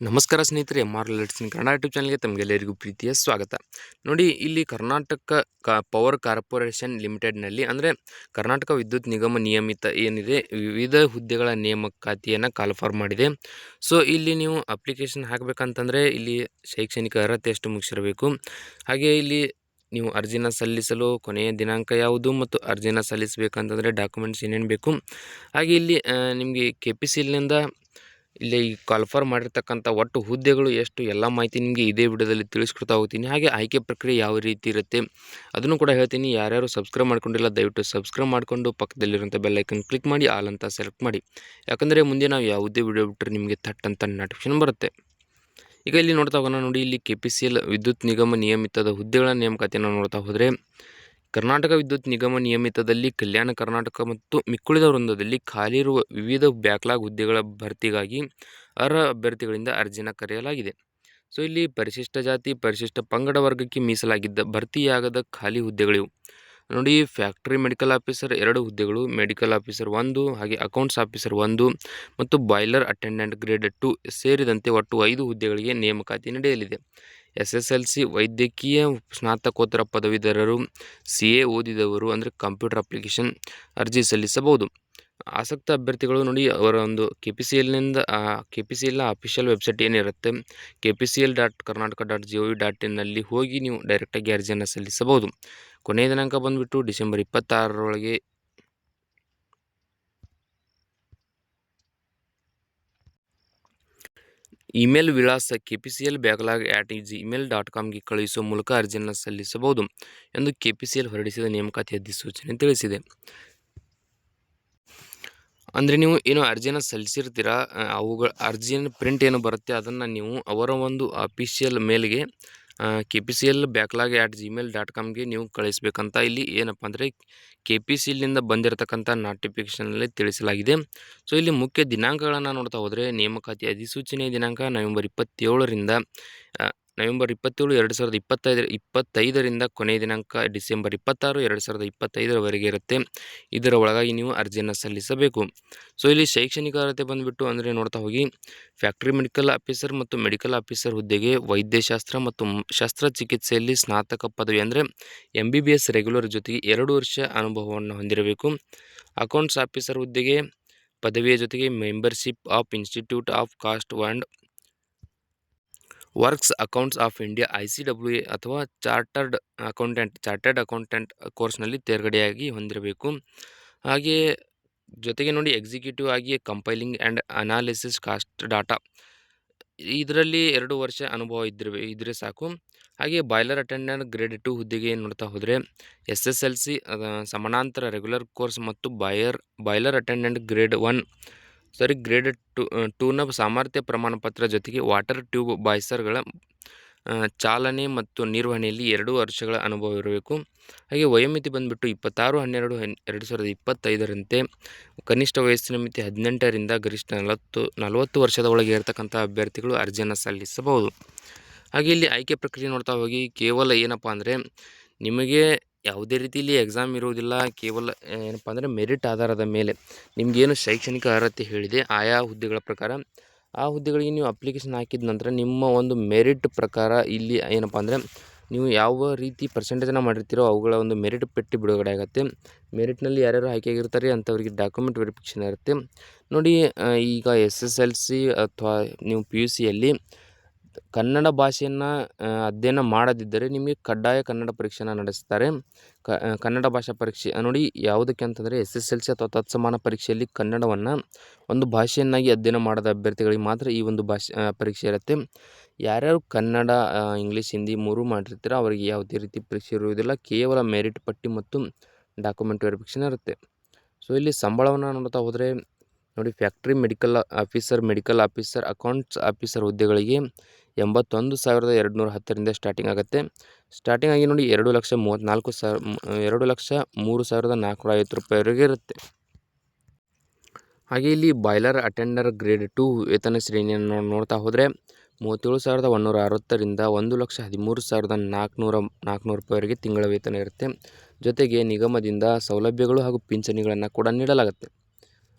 ನಮಸ್ಕಾರ ಸ್ನೇಹಿತರೆ M R ಲೆಟ್ಸಿನ್ ಕನ್ನಡ ಯೂಟ್ಯೂಬ್ ಚಾನಲ್ಗೆ ತಮಗೆಲ್ಲರಿಗೂ ಪ್ರೀತಿಯ ಸ್ವಾಗತ. ನೋಡಿ, ಇಲ್ಲಿ ಕರ್ನಾಟಕ ಕ, ಪವರ್ ಕಾರ್ಪೊರೇಷನ್ ಲಿಮಿಟೆಡ್ನಲ್ಲಿ ಅಂದರೆ ಕರ್ನಾಟಕ ವಿದ್ಯುತ್ ನಿಗಮ ನಿಯಮಿತ ಏನಿದೆ, ವಿವಿಧ ಹುದ್ದೆಗಳ ನೇಮಕಾತಿಯನ್ನು ಕಾಲ್ಫಾರ್ ಮಾಡಿದೆ. ಸೊ, ಇಲ್ಲಿ ನೀವು ಅಪ್ಲಿಕೇಶನ್ ಹಾಕಬೇಕಂತಂದರೆ ಇಲ್ಲಿ ಶೈಕ್ಷಣಿಕ ಅರ್ಹತೆ ಎಷ್ಟು ಮುಗಿಸಿರಬೇಕು. ಹಾಗೆ ಇಲ್ಲಿ ನೀವು ಅರ್ಜಿನ ಸಲ್ಲಿಸಲು ಕೊನೆಯ ದಿನಾಂಕ ಯಾವುದು ಮತ್ತು ಅರ್ಜಿನ ಸಲ್ಲಿಸಬೇಕಂತಂದರೆ ಡಾಕ್ಯುಮೆಂಟ್ಸ್ ಏನೇನು ಬೇಕು. ಹಾಗೆ ಇಲ್ಲಿ ನಿಮಗೆ ಕೆ ಪಿ ಸಿ ಎಲ್ನಿಂದ ಇಲ್ಲಿ ಈ ಕಾಲ್ಫರ್ ಮಾಡಿರ್ತಕ್ಕಂಥ ಒಟ್ಟು ಹುದ್ದೆಗಳು ಎಷ್ಟು? ಎಲ್ಲ ಮಾಹಿತಿ ನಿಮಗೆ ಇದೇ ವಿಡಿಯೋದಲ್ಲಿ ತಿಳಿಸ್ಕೊಡ್ತಾ ಹೋಗ್ತೀನಿ. ಹಾಗೆ ಆಯ್ಕೆ ಪ್ರಕ್ರಿಯೆ ಯಾವ ರೀತಿ ಇರುತ್ತೆ? ಅದನ್ನು ಕೂಡ ಹೇಳ್ತೀನಿ. ಯಾರ್ಯಾರು ಸಬ್ಸ್ಕ್ರೈಬ್ ಮಾಡ್ಕೊಂಡಿಲ್ಲ, ದಯವಿಟ್ಟು ಸಬ್ಸ್ಕ್ರೈಬ್ ಮಾಡಿಕೊಂಡು ಪಕ್ಕದಲ್ಲಿರುವಂಥ ಬೆಲ್ಲೈಕನ್ ಕ್ಲಿಕ್ ಮಾಡಿ, ಆಲ್ ಅಂತ ಸೆಲೆಕ್ಟ್ ಮಾಡಿ. ಯಾಕಂದರೆ ಮುಂದೆ ನಾವು ಯಾವುದೇ ವಿಡಿಯೋ ಬಿಟ್ಟರೆ ನಿಮಗೆ ಥಟ್ ಅಂತ ನೋಟಿಫಿಕೇಶನ್ ಬರುತ್ತೆ. ಈಗ ಇಲ್ಲಿ ನೋಡ್ತಾ ಹೋಗೋಣ ನೋಡಿ. ಇಲ್ಲಿ ಕೆ ಪಿ ಸಿ ಎಲ್ ವಿದ್ಯುತ್ ನಿಗಮ ನಿಯಮಿತದ ಹುದ್ದೆಗಳ ನೇಮಕಾತಿಯನ್ನು ನೋಡ್ತಾ ಹೋದರೆ ಕರ್ನಾಟಕ ವಿದ್ಯುತ್ ನಿಗಮ ನಿಯಮಿತದಲ್ಲಿ ಕಲ್ಯಾಣ ಕರ್ನಾಟಕ ಮತ್ತು ಮಿಕ್ಕುಳಿದ ವೃಂದದಲ್ಲಿ ಖಾಲಿ ಇರುವ ವಿವಿಧ ಬ್ಯಾಕ್ಲಾಗ್ ಹುದ್ದೆಗಳ ಭರ್ತಿಗಾಗಿ ಅರ್ಹ ಅಭ್ಯರ್ಥಿಗಳಿಂದ ಅರ್ಜಿನ ಕರೆಯಲಾಗಿದೆ. ಸೊ, ಇಲ್ಲಿ ಪರಿಶಿಷ್ಟ ಜಾತಿ, ಪರಿಶಿಷ್ಟ ಪಂಗಡ ವರ್ಗಕ್ಕೆ ಮೀಸಲಾಗಿದ್ದ ಭರ್ತಿಯಾಗದ ಖಾಲಿ ಹುದ್ದೆಗಳಿವು. ನೋಡಿ, ಫ್ಯಾಕ್ಟ್ರಿ ಮೆಡಿಕಲ್ ಆಫೀಸರ್ ಎರಡು ಹುದ್ದೆಗಳು, ಮೆಡಿಕಲ್ ಆಫೀಸರ್ ಒಂದು, ಹಾಗೆ ಅಕೌಂಟ್ಸ್ ಆಫೀಸರ್ ಒಂದು ಮತ್ತು ಬಾಯ್ಲರ್ ಅಟೆಂಡೆಂಟ್ ಗ್ರೇಡ್ ಟು ಸೇರಿದಂತೆ ಒಟ್ಟು ಐದು ಹುದ್ದೆಗಳಿಗೆ ನೇಮಕಾತಿ ನಡೆಯಲಿದೆ. ಎಸ್ ಎಸ್ ಎಲ್ ಸಿ ವೈದ್ಯಕೀಯ ಸ್ನಾತಕೋತ್ತರ ಪದವೀಧರರು ಸಿ ಎ ಓದಿದವರು ಅಂದರೆ ಕಂಪ್ಯೂಟರ್ ಅಪ್ಲಿಕೇಶನ್ ಅರ್ಜಿ ಸಲ್ಲಿಸಬಹುದು. ಆಸಕ್ತ ಅಭ್ಯರ್ಥಿಗಳು ನೋಡಿ ಅವರ ಒಂದು ಕೆ ಪಿ ಸಿ ಎಲ್ನಿಂದ ಕೆ ಪಿ ಸಿ ಎಲ್ನ ಅಫಿಷಿಯಲ್ ವೆಬ್ಸೈಟ್ ಏನಿರುತ್ತೆ? K P C L dot Karnataka dot G O V dot ಇನ್ನಲ್ಲಿ ಹೋಗಿ ನೀವು ಡೈರೆಕ್ಟಾಗಿ ಅರ್ಜಿಯನ್ನು ಸಲ್ಲಿಸಬಹುದು. ಕೊನೆಯ ದಿನಾಂಕ ಬಂದುಬಿಟ್ಟು ಡಿಸೆಂಬರ್ ಇಪ್ಪತ್ತಾರರೊಳಗೆ ಇಮೇಲ್ ವಿಳಾಸ K P C L backlog at Gmail dot ಕಾಮ್ಗೆ ಕಳುಹಿಸುವ ಮೂಲಕ ಅರ್ಜಿಯನ್ನು ಸಲ್ಲಿಸಬಹುದು ಎಂದು ಕೆ ಪಿ ಸಿ ಎಲ್ ಹೊರಡಿಸಿದ ನೇಮಕಾತಿ ಅಧಿಸೂಚನೆ ತಿಳಿಸಿದೆ. ಅಂದರೆ ನೀವು ಏನು ಅರ್ಜಿಯನ್ನು ಸಲ್ಲಿಸಿರ್ತೀರಾ ಅವುಗಳ ಅರ್ಜಿಯನ್ನು ಪ್ರಿಂಟ್ ಏನು ಬರುತ್ತೆ ಅದನ್ನು ನೀವು ಅವರ ಒಂದು official ಮೇಲ್ಗೆ K P C L backlog at Gmail dot ಕಾಮ್ಗೆ ನೀವು ಕಳಿಸ್ಬೇಕಂತ ಇಲ್ಲಿ ಏನಪ್ಪ ಅಂದರೆ ಕೆ ಪಿ ಸಿ ಎಲ್ಲಿಂದ ಬಂದಿರತಕ್ಕಂಥ ನೋಟಿಫಿಕೇಷನಲ್ಲಿ ತಿಳಿಸಲಾಗಿದೆ. ಸೊ ಇಲ್ಲಿ ಮುಖ್ಯ ದಿನಾಂಕಗಳನ್ನು ನೋಡ್ತಾ ಹೋದರೆ ನೇಮಕಾತಿ ಅಧಿಸೂಚನೆ ದಿನಾಂಕ ನವೆಂಬರ್ ಇಪ್ಪತ್ತೇಳರಿಂದ ನವೆಂಬರ್ ಇಪ್ಪತ್ತೇಳು, ಎರಡು ಸಾವಿರದ ಇಪ್ಪತ್ತೈದರ, ಇಪ್ಪತ್ತೈದರಿಂದ ಕೊನೆಯ ದಿನಾಂಕ ಡಿಸೆಂಬರ್ ಇಪ್ಪತ್ತಾರು, ಎರಡು ಸಾವಿರದ ಇಪ್ಪತ್ತೈದರವರೆಗೆ ಇರುತ್ತೆ. ಇದರ ಒಳಗಾಗಿ ನೀವು ಅರ್ಜಿಯನ್ನು ಸಲ್ಲಿಸಬೇಕು. ಸೊ, ಇಲ್ಲಿ ಶೈಕ್ಷಣಿಕ ಅರ್ಹತೆ ಬಂದುಬಿಟ್ಟು ಅಂದರೆ ನೋಡ್ತಾ ಹೋಗಿ, ಫ್ಯಾಕ್ಟ್ರಿ ಮೆಡಿಕಲ್ ಆಫೀಸರ್ ಮತ್ತು ಮೆಡಿಕಲ್ ಆಫೀಸರ್ ಹುದ್ದೆಗೆ ವೈದ್ಯಶಾಸ್ತ್ರ ಮತ್ತು ಶಸ್ತ್ರ ಶಸ್ತ್ರಚಿಕಿತ್ಸೆಯಲ್ಲಿ ಸ್ನಾತಕ ಪದವಿ ಅಂದರೆ M B B S regular ಜೊತೆಗೆ ಎರಡು ವರ್ಷ ಅನುಭವವನ್ನು ಹೊಂದಿರಬೇಕು. ಅಕೌಂಟ್ಸ್ ಆಫೀಸರ್ ಹುದ್ದೆಗೆ, ಪದವಿಯ ಜೊತೆಗೆ membership of institute of cost and works accounts of India, I C W A ಅಥವಾ ಚಾರ್ಟರ್ಡ್ ಅಕೌಂಟೆಂಟ್ ಚಾರ್ಟರ್ಡ್ ಅಕೌಂಟೆಂಟ್ ಕೋರ್ಸ್ನಲ್ಲಿ ತೇರ್ಗಡೆಯಾಗಿ ಹೊಂದಿರಬೇಕು. ಹಾಗೆಯೇ ಜೊತೆಗೆ ನೋಡಿ ಎಕ್ಸಿಕ್ಯೂಟಿವ್ ಆಗಿ compiling and analysis cost data. ಇದರಲ್ಲಿ ಎರಡು ವರ್ಷ ಅನುಭವ ಇದ್ದರೆ ಇದ್ದರೆ ಸಾಕು. ಹಾಗೆ ಬಾಯ್ಲರ್ ಅಟೆಂಡೆಂಟ್ ಗ್ರೇಡ್ ಟು ಹುದ್ದೆಗೆ ನೋಡ್ತಾ ಹೋದರೆ ಎಸ್ ಎಸ್ ಎಲ್ ಸಿ ಸಮಾನಾಂತರ ರೆಗ್ಯುಲರ್ ಕೋರ್ಸ್ ಮತ್ತು Bayar, boiler attendant grade one sorry, grade two ಟೂನ ಸಾಮರ್ಥ್ಯ ಪ್ರಮಾಣಪತ್ರ ಜೊತೆಗೆ ವಾಟರ್ ಟ್ಯೂಬ್ ಬಾಯ್ಸರ್ಗಳ ಚಾಲನೆ ಮತ್ತು ನಿರ್ವಹಣೆಯಲ್ಲಿ ಎರಡು ವರ್ಷಗಳ ಅನುಭವ ಇರಬೇಕು. ಹಾಗೆ ವಯೋಮಿತಿ ಬಂದುಬಿಟ್ಟು ಇಪ್ಪತ್ತಾರು, ಹನ್ನೆರಡು, ಹನ್, ಎರಡು ಸಾವಿರದ ಇಪ್ಪತ್ತೈದರಂತೆ ಕನಿಷ್ಠ ವಯಸ್ಸಿನ ಮಿತಿ ಹದಿನೆಂಟರಿಂದ ಗರಿಷ್ಠ ನಲವತ್ತು ನಲವತ್ತು ವರ್ಷದ ಒಳಗೆ ಇರತಕ್ಕಂಥ ಅಭ್ಯರ್ಥಿಗಳು ಅರ್ಜಿಯನ್ನು ಸಲ್ಲಿಸಬಹುದು. ಹಾಗೆ ಇಲ್ಲಿ ಆಯ್ಕೆ ಪ್ರಕ್ರಿಯೆ ನೋಡ್ತಾ ಹೋಗಿ ಕೇವಲ ಏನಪ್ಪ ಅಂದರೆ ನಿಮಗೆ ಯಾವುದೇ ರೀತಿಯಲ್ಲಿ ಎಕ್ಸಾಮ್ ಇರುವುದಿಲ್ಲ. ಕೇವಲ ಏನಪ್ಪ ಅಂದರೆ ಮೆರಿಟ್ ಆಧಾರದ ಮೇಲೆ. ನಿಮಗೇನು ಶೈಕ್ಷಣಿಕ ಅರ್ಹತೆ ಹೇಳಿದೆ, ಆಯಾ ಹುದ್ದೆಗಳ ಪ್ರಕಾರ. ಆ ಹುದ್ದೆಗಳಿಗೆ ನೀವು ಅಪ್ಲಿಕೇಶನ್ ಹಾಕಿದ ನಂತರ ನಿಮ್ಮ ಒಂದು ಮೆರಿಟ್ ಪ್ರಕಾರ ಇಲ್ಲಿ ಏನಪ್ಪ ಅಂದರೆ ನೀವು ಯಾವ ರೀತಿ ಪರ್ಸೆಂಟೇಜನ್ನು ಮಾಡಿರ್ತೀರೋ ಅವುಗಳ ಒಂದು ಮೆರಿಟ್ ಪೆಟ್ಟಿ ಬಿಡುಗಡೆ ಆಗುತ್ತೆ. ಮೆರಿಟ್ನಲ್ಲಿ ಯಾರ್ಯಾರು ಆಯ್ಕೆಯಾಗಿರ್ತಾರೆ ಅಂಥವ್ರಿಗೆ ಡಾಕ್ಯುಮೆಂಟ್ ವೆರಿಫಿಕೇಷನ್ ಇರುತ್ತೆ. ನೋಡಿ ಈಗ ಎಸ್ ಎಸ್ ಎಲ್ ಸಿ ಅಥವಾ ನೀವು ಪಿ ಯು ಸಿಯಲ್ಲಿ ಕನ್ನಡ ಭಾಷೆಯನ್ನು ಅಧ್ಯಯನ ಮಾಡದಿದ್ದರೆ ನಿಮಗೆ ಕಡ್ಡಾಯ ಕನ್ನಡ ಪರೀಕ್ಷೆಯನ್ನು ನಡೆಸ್ತಾರೆ. ಕನ್ನಡ ಭಾಷಾ ಪರೀಕ್ಷೆ ನೋಡಿ ಯಾವುದಕ್ಕೆ ಅಂತಂದರೆ ಎಸ್ ಎಸ್ ಎಲ್ ಸಿ ಅಥವಾ ತತ್ಸಮಾನ ಪರೀಕ್ಷೆಯಲ್ಲಿ ಕನ್ನಡವನ್ನು ಒಂದು ಭಾಷೆಯನ್ನಾಗಿ ಅಧ್ಯಯನ ಮಾಡದ ಅಭ್ಯರ್ಥಿಗಳಿಗೆ ಮಾತ್ರ ಈ ಒಂದು ಭಾಷೆ ಪರೀಕ್ಷೆ ಇರುತ್ತೆ. ಯಾರ್ಯಾರು ಕನ್ನಡ ಇಂಗ್ಲೀಷ್, ಹಿಂದಿ ಮೂರು ಮಾಡಿರ್ತೀರೋ ಅವರಿಗೆ ಯಾವುದೇ ರೀತಿ ಪರೀಕ್ಷೆ ಇರುವುದಿಲ್ಲ. ಕೇವಲ ಮೆರಿಟ್ ಪಟ್ಟಿ ಮತ್ತು ಡಾಕ್ಯುಮೆಂಟ್ ವೆರಿಫಿಕೇಷನ್ ಇರುತ್ತೆ. ಸೊ, ಇಲ್ಲಿ ಸಂಬಳವನ್ನು ನೋಡ್ತಾ ಹೋದರೆ ನೋಡಿ factory medical officer medical officer, accounts officer ಹುದ್ದೆಗಳಿಗೆ ಎಂಬತ್ತೊಂದು ಸಾವಿರದ ಎರಡು ನೂರ ಹತ್ತರಿಂದ ಸ್ಟಾರ್ಟಿಂಗ್ ಆಗುತ್ತೆ. ಸ್ಟಾರ್ಟಿಂಗ್ ಆಗಿ ನೋಡಿ ಎರಡು ಲಕ್ಷ ಮೂವತ್ತ್ನಾಲ್ಕು ಸಾವಿರ ಎರಡು ಲಕ್ಷ ಮೂರು ಸಾವಿರದ ನಾಲ್ಕುನೂರ ಐವತ್ತು ರೂಪಾಯಿವರೆಗೆ ಇರುತ್ತೆ. ಹಾಗೆ ಇಲ್ಲಿ ಬಾಯ್ಲರ್ ಅಟೆಂಡರ್ ಗ್ರೇಡ್ ಟು ವೇತನ ಶ್ರೇಣಿಯನ್ನು ನೋಡ್ತಾ ಹೋದರೆ ಮೂವತ್ತೇಳು ಸಾವಿರದ ಒಂದುನೂರ ಅರವತ್ತರಿಂದ ಒಂದು ಲಕ್ಷ ಹದಿಮೂರು ಸಾವಿರದ ನಾಲ್ಕುನೂರ, ನಾಲ್ಕುನೂರು ರೂಪಾಯಿವರೆಗೆ ತಿಂಗಳ ವೇತನ ಇರುತ್ತೆ. ಜೊತೆಗೆ ನಿಗಮದಿಂದ ಸೌಲಭ್ಯಗಳು ಹಾಗೂ ಪಿಂಚಣಿಗಳನ್ನು ಕೂಡ ನೀಡಲಾಗುತ್ತೆ.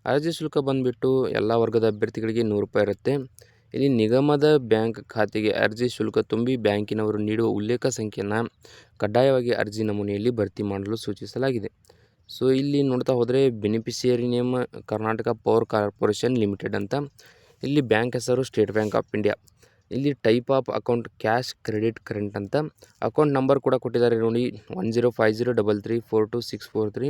ಅರ್ಜಿ ಶುಲ್ಕ ಬಂದುಬಿಟ್ಟು ಎಲ್ಲ ವರ್ಗದ ಅಭ್ಯರ್ಥಿಗಳಿಗೆ ನೂರು ರೂಪಾಯಿ ಇರುತ್ತೆ. ಇಲ್ಲಿ ನಿಗಮದ ಬ್ಯಾಂಕ್ ಖಾತೆಗೆ ಅರ್ಜಿ ಶುಲ್ಕ ತುಂಬಿ ಬ್ಯಾಂಕಿನವರು ನೀಡುವ ಉಲ್ಲೇಖ ಸಂಖ್ಯೆಯನ್ನು ಕಡ್ಡಾಯವಾಗಿ ಅರ್ಜಿ ನಮೂನೆಯಲ್ಲಿ ಭರ್ತಿ ಮಾಡಲು ಸೂಚಿಸಲಾಗಿದೆ. ಸೊ, ಇಲ್ಲಿ ನೋಡ್ತಾ ಹೋದರೆ beneficiary name Karnataka power corporation limited ಅಂತ. ಇಲ್ಲಿ ಬ್ಯಾಂಕ್ ಹೆಸರು ಸ್ಟೇಟ್ ಬ್ಯಾಂಕ್ ಆಫ್ ಇಂಡಿಯಾ. ಇಲ್ಲಿ type of account cash credit current ಅಂತ. ಅಕೌಂಟ್ ನಂಬರ್ ಕೂಡ ಕೊಟ್ಟಿದ್ದಾರೆ ನೋಡಿ, one zero five zero double three four two six four three.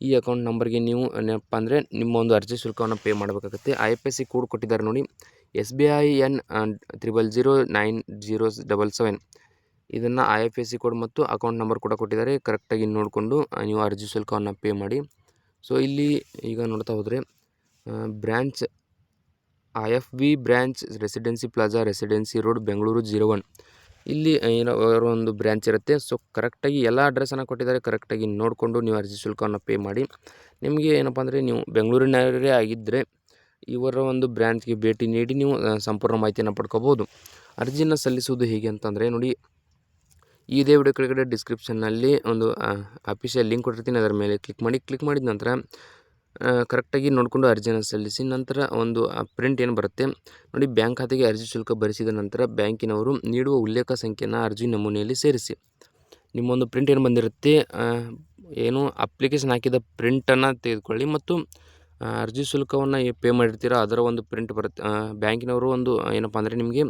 ಈ ಅಕೌಂಟ್ ನಂಬರ್ಗೆ ನೀವು ಏನಪ್ಪ ಅಂದರೆ ನಿಮ್ಮ ಒಂದು ಅರ್ಜಿ ಶುಲ್ಕವನ್ನು ಪೇ ಮಾಡಬೇಕಾಗುತ್ತೆ. I F S C code ಕೊಟ್ಟಿದ್ದಾರೆ ನೋಡಿ S B I N triple zero nine zero double seven. ಇದನ್ನು I F S C code ಮತ್ತು ಅಕೌಂಟ್ ನಂಬರ್ ಕೂಡ ಕೊಟ್ಟಿದ್ದಾರೆ. ಕರೆಕ್ಟಾಗಿ ನೋಡಿಕೊಂಡು ನೀವು ಅರ್ಜಿ ಶುಲ್ಕವನ್ನು ಪೇ ಮಾಡಿ. ಸೊ, ಇಲ್ಲಿ ಈಗ ನೋಡ್ತಾ ಹೋದರೆ branch I F B branch residency plaza residency road Bengaluru zero one. ಇಲ್ಲಿ ಏನೋ ಒಂದು ಬ್ರ್ಯಾಂಚ್ ಇರುತ್ತೆ. ಸೊ, ಕರೆಕ್ಟಾಗಿ ಎಲ್ಲ ಅಡ್ರೆಸ್ಸನ್ನು ಕೊಟ್ಟಿದ್ದಾರೆ. ಕರೆಕ್ಟಾಗಿ ನೋಡಿಕೊಂಡು ನೀವು ಅರ್ಜಿ ಶುಲ್ಕವನ್ನು ಪೇ ಮಾಡಿ. ನಿಮಗೆ ಏನಪ್ಪ ಅಂದರೆ, ನೀವು ಬೆಂಗಳೂರಿನವರೇ ಆಗಿದ್ದರೆ ಇವರ ಒಂದು ಬ್ರ್ಯಾಂಚ್ಗೆ ಭೇಟಿ ನೀಡಿ ನೀವು ಸಂಪೂರ್ಣ ಮಾಹಿತಿಯನ್ನು ಪಡ್ಕೋಬೋದು ಅರ್ಜಿಯನ್ನು ಸಲ್ಲಿಸುವುದು ಹೇಗೆ ಅಂತಂದರೆ, ನೋಡಿ ಇದೇ ವಿಡಿಯೋ ಕೆಳಗಡೆ ಡಿಸ್ಕ್ರಿಪ್ಷನ್ನಲ್ಲಿ ಒಂದು ಅಫಿಷಿಯಲ್ ಲಿಂಕ್ ಕೊಟ್ಟಿರ್ತೀನಿ, ಅದರ ಮೇಲೆ ಕ್ಲಿಕ್ ಮಾಡಿ, ಕ್ಲಿಕ್ ಮಾಡಿದ ನಂತರ ಕರೆಕ್ಟಾಗಿ ನೋಡಿಕೊಂಡು ಅರ್ಜಿಯನ್ನು ಸಲ್ಲಿಸಿ, ನಂತರ ಒಂದು ಪ್ರಿಂಟ್ ಏನು ಬರುತ್ತೆ, ನೋಡಿ, ಬ್ಯಾಂಕ್ ಖಾತೆಗೆ ಅರ್ಜಿ ಶುಲ್ಕ ಭರಿಸಿದ ನಂತರ ಬ್ಯಾಂಕಿನವರು ನೀಡುವ ಉಲ್ಲೇಖ ಸಂಖ್ಯೆಯನ್ನು ಅರ್ಜಿ ನಮೂನೆಯಲ್ಲಿ ಸೇರಿಸಿ. ನಿಮ್ಮೊಂದು ಪ್ರಿಂಟ್ ಏನು ಬಂದಿರುತ್ತೆ ಏನು ಅಪ್ಲಿಕೇಶನ್ ಹಾಕಿದ ಪ್ರಿಂಟನ್ನು ತೆಗೆದುಕೊಳ್ಳಿ ಮತ್ತು ಅರ್ಜಿ ಶುಲ್ಕವನ್ನು ಪೇ ಮಾಡಿರ್ತೀರ? ಅದರ ಒಂದು ಪ್ರಿಂಟ್ ಬರುತ್ತೆ. ಬ್ಯಾಂಕಿನವರು ಒಂದು ಏನಪ್ಪ ಅಂದರೆ ನಿಮಗೆ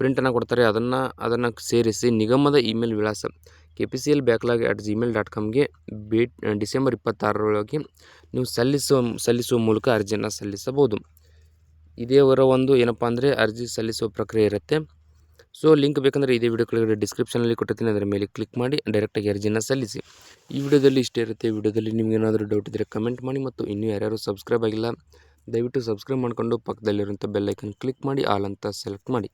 ಪ್ರಿಂಟನ್ನು ಕೊಡ್ತಾರೆ. ಅದನ್ನು ಅದನ್ನು ಸೇರಿಸಿ ನಿಗಮದ ಇಮೇಲ್ ವಿಳಾಸ K P C L backlog at Gmail dot ಕಾಮ್ಗೆ ಭೇಟ್ ಡಿಸೆಂಬರ್ ಇಪ್ಪತ್ತಾರರೊಳಗೆ ನೀವು ಸಲ್ಲಿಸುವ ಸಲ್ಲಿಸುವ ಮೂಲಕ ಅರ್ಜಿಯನ್ನು ಸಲ್ಲಿಸಬಹುದು. ಇದೇ ಅವರ ಒಂದು ಏನಪ್ಪ ಅಂದರೆ ಅರ್ಜಿ ಸಲ್ಲಿಸುವ ಪ್ರಕ್ರಿಯೆ ಇರುತ್ತೆ. ಸೊ, ಲಿಂಕ್ ಬೇಕಂದರೆ ಇದೇ ವಿಡಿಯೋ ಕೆಳಗಡೆ ಡಿಸ್ಕ್ರಿಪ್ಷನಲ್ಲಿ ಕೊಟ್ಟಿರ್ತೀನಿ. ಅದರ ಮೇಲೆ ಕ್ಲಿಕ್ ಮಾಡಿ ಡೈರೆಕ್ಟಾಗಿ ಅರ್ಜಿನ ಸಲ್ಲಿಸಿ. ಈ ವಿಡಿಯೋದಲ್ಲಿ ಇಷ್ಟೇ ಇರುತ್ತೆ. ವಿಡಿಯೋದಲ್ಲಿ ನಿಮ್ಗೆ ಏನಾದರೂ ಡೌಟ್ ಇದ್ದರೆ ಕಮೆಂಟ್ ಮಾಡಿ ಮತ್ತು ಇನ್ನೂ ಯಾರ್ಯಾರು ಸಬ್ಸ್ಕ್ರೈಬ್ ಆಗಿಲ್ಲ, ದಯವಿಟ್ಟು ಸಬ್ಸ್ಕ್ರೈಬ್ ಮಾಡಿಕೊಂಡು ಪಕ್ಕದಲ್ಲಿರುವಂಥ ಬೆಲ್ಲೈಕನ್ ಕ್ಲಿಕ್ ಮಾಡಿ ಆಲ್ ಅಂತ ಸೆಲೆಕ್ಟ್ ಮಾಡಿ.